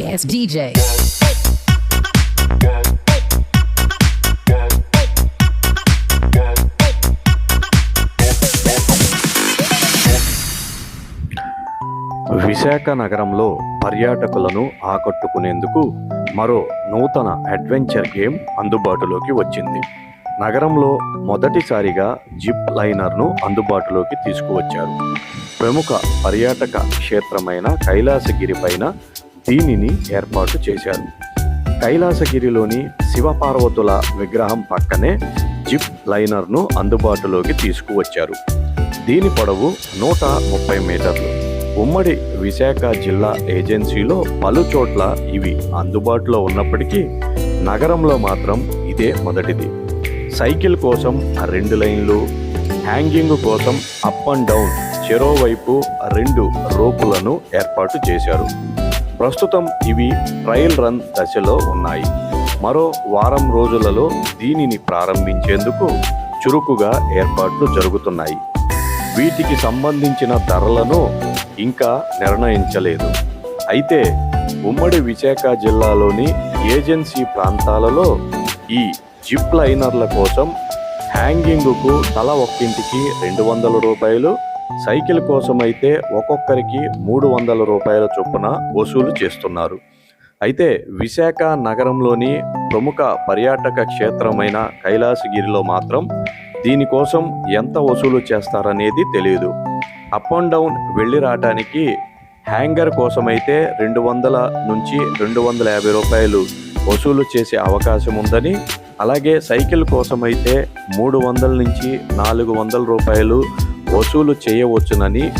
sorry ass DJ. Visakha నగరంలో పర్యాటకులను ఆకట్టుకునేందుకు మరో నూతన అడ్వెంచర్ గేమ్ అందుబాటులోకి వచ్చింది. నగరంలో మొదటిసారిగా జిప్ లైనర్ను అందుబాటులోకి తీసుకువచ్చారు. ప్రముఖ పర్యాటక క్షేత్రమైన కైలాసగిరి పైన దీనిని ఏర్పాటు చేశారు. కైలాసగిరిలోని శివపార్వతుల విగ్రహం పక్కనే జిప్ లైనర్ను అందుబాటులోకి తీసుకువచ్చారు. దీని పొడవు నూట ముప్పై మీటర్లు. ఉమ్మడి విశాఖ జిల్లా ఏజెన్సీలో పలు చోట్ల ఇవి అందుబాటులో ఉన్నప్పటికీ నగరంలో మాత్రం ఇదే మొదటిది. సైకిల్ కోసం రెండు లైన్లు హ్యాంగింగ్ కోసం అప్ అండ్ డౌన్ చెరోవైపు రెండు రోపులను ఏర్పాటు చేశారు. ప్రస్తుతం ఇవి ట్రయల్ రన్ దశలో ఉన్నాయి. మరో వారం రోజులలో దీనిని ప్రారంభించేందుకు చురుకుగా ఏర్పాట్లు జరుగుతున్నాయి. వీటికి సంబంధించిన ధరలను ఇంకా నిర్ణయించలేదు. అయితే ఉమ్మడి విశాఖ జిల్లాలోని ఏజెన్సీ ప్రాంతాలలో ఈ జిప్ లైనర్ల కోసం హ్యాంగింగ్కు తల ఒక్కింటికి రెండు వందల రూపాయలు సైకిల్ కోసం అయితే ఒక్కొక్కరికి మూడు వందల రూపాయల చొప్పున వసూలు చేస్తున్నారు. అయితే విశాఖ నగరంలోని ప్రముఖ పర్యాటక క్షేత్రమైన కైలాసగిరిలో మాత్రం దీనికోసం ఎంత వసూలు చేస్తారనేది తెలియదు అప్ అండ్ డౌన్ వెళ్ళి రావటానికి హ్యాంగర్ కోసమైతే రెండు వందల నుంచి రెండు వందల యాభై రూపాయలు వసూలు చేసే అవకాశం ఉందని అలాగే సైకిల్ కోసమైతే మూడు వందల నుంచి నాలుగు వందల రూపాయలు వసూలు చేయవచ్చునని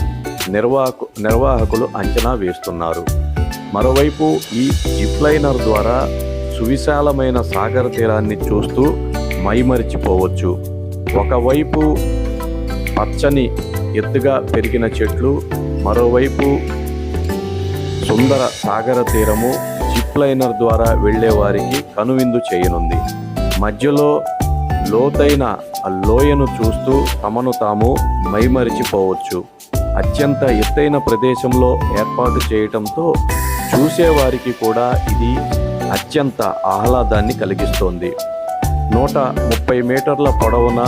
నిర్వాహకు నిర్వాహకులు అంచనా వేస్తున్నారు. మరోవైపు ఈ జిప్ లైనర్ ద్వారా సువిశాలమైన సాగర తీరాన్ని చూస్తూ మైమరిచిపోవచ్చు. ఒకవైపు పచ్చని ఎత్తుగా పెరిగిన చెట్లు మరోవైపు సుందర సాగర తీరము జిప్ లైనర్ ద్వారా వెళ్ళే వారికి కనువిందు చేయనుంది. మధ్యలో లోతైన లోయను చూస్తూ తమను తాము మైమరిచిపోవచ్చు. అత్యంత ఎత్తైన ప్రదేశంలో ఏర్పాటు చేయటంతో చూసేవారికి కూడా ఇది అత్యంత ఆహ్లాదాన్ని కలిగిస్తోంది. నూట ముప్పై మీటర్ల పొడవున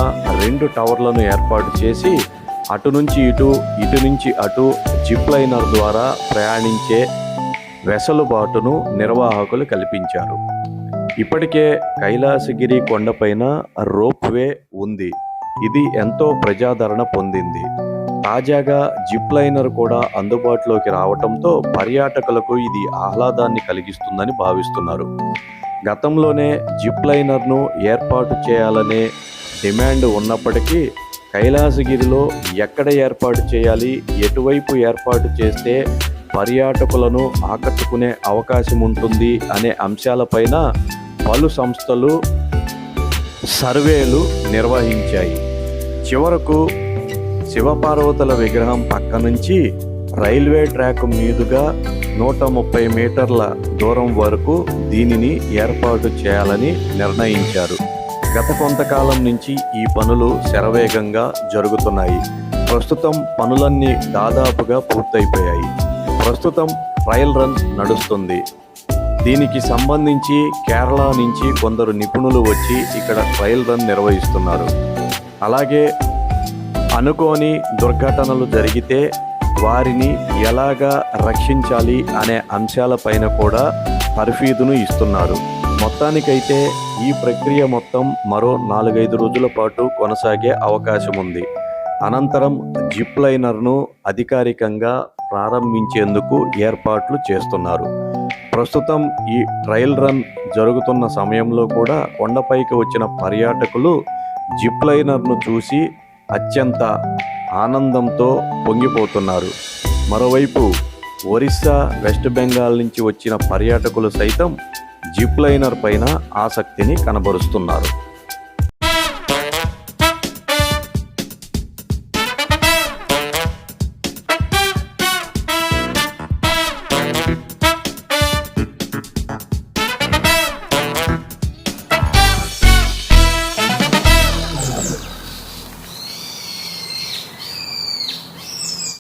రెండు టవర్లను ఏర్పాటు చేసి అటు నుంచి ఇటు ఇటు నుంచి అటు జిప్ లైనర్ ద్వారా ప్రయాణించే వెసలుబాటును నిర్వాహకులు కల్పించారు. ఇప్పటికే కైలాసగిరి కొండపైన రోప్ వే ఉంది. ఇది ఎంతో ప్రజాదరణ పొందింది. తాజాగా జిప్ లైనర్ కూడా అందుబాటులోకి రావటంతో పర్యాటకులకు ఇది ఆహ్లాదాన్ని కలిగిస్తుందని భావిస్తున్నారు. గతంలోనే జిప్ లైనర్ను ఏర్పాటు చేయాలనే డిమాండ్ ఉన్నప్పటికీ కైలాసగిరిలో ఎక్కడ ఏర్పాటు చేయాలి ఎటువైపు ఏర్పాటు చేస్తే పర్యాటకులను ఆకట్టుకునే అవకాశం ఉంటుంది అనే అంశాలపైన పలు సంస్థలు సర్వేలు నిర్వహించాయి. చివరకు శివపార్వతుల విగ్రహం పక్క నుంచి రైల్వే ట్రాక్ మీదుగా నూట ముప్పై మీటర్ల దూరం వరకు దీనిని ఏర్పాటు చేయాలని నిర్ణయించారు. గత కొంతకాలం నుంచి ఈ పనులు శరవేగంగా జరుగుతున్నాయి. ప్రస్తుతం పనులన్నీ దాదాపుగా పూర్తయిపోయాయి. ప్రస్తుతం ట్రయల్ రన్ నడుస్తుంది. దీనికి సంబంధించి కేరళ నుంచి కొందరు నిపుణులు వచ్చి ఇక్కడ ట్రయల్ రన్ నిర్వహిస్తున్నారు. అలాగే అనుకోని దుర్ఘటనలు జరిగితే వారిని ఎలాగా రక్షించాలి అనే అంశాలపైన కూడా తర్ఫీదును ఇస్తున్నారు. మొత్తానికైతే ఈ ప్రక్రియ మొత్తం మరో నాలుగైదు రోజుల పాటు కొనసాగే అవకాశం ఉంది. అనంతరం జిప్ లైనర్ను అధికారికంగా ప్రారంభించేందుకు ఏర్పాట్లు చేస్తున్నారు. ప్రస్తుతం ఈ ట్రయల్ రన్ జరుగుతున్న సమయంలో కూడా కొండపైకి వచ్చిన పర్యాటకులు జిప్ లైనర్ను చూసి అత్యంత ఆనందంతో పొంగిపోతున్నారు. మరోవైపు ఒరిస్సా వెస్ట్ బెంగాల్ నుంచి వచ్చిన పర్యాటకులు సైతం జిప్ లైనర్ పైన ఆసక్తిని కనబరుస్తున్నారు.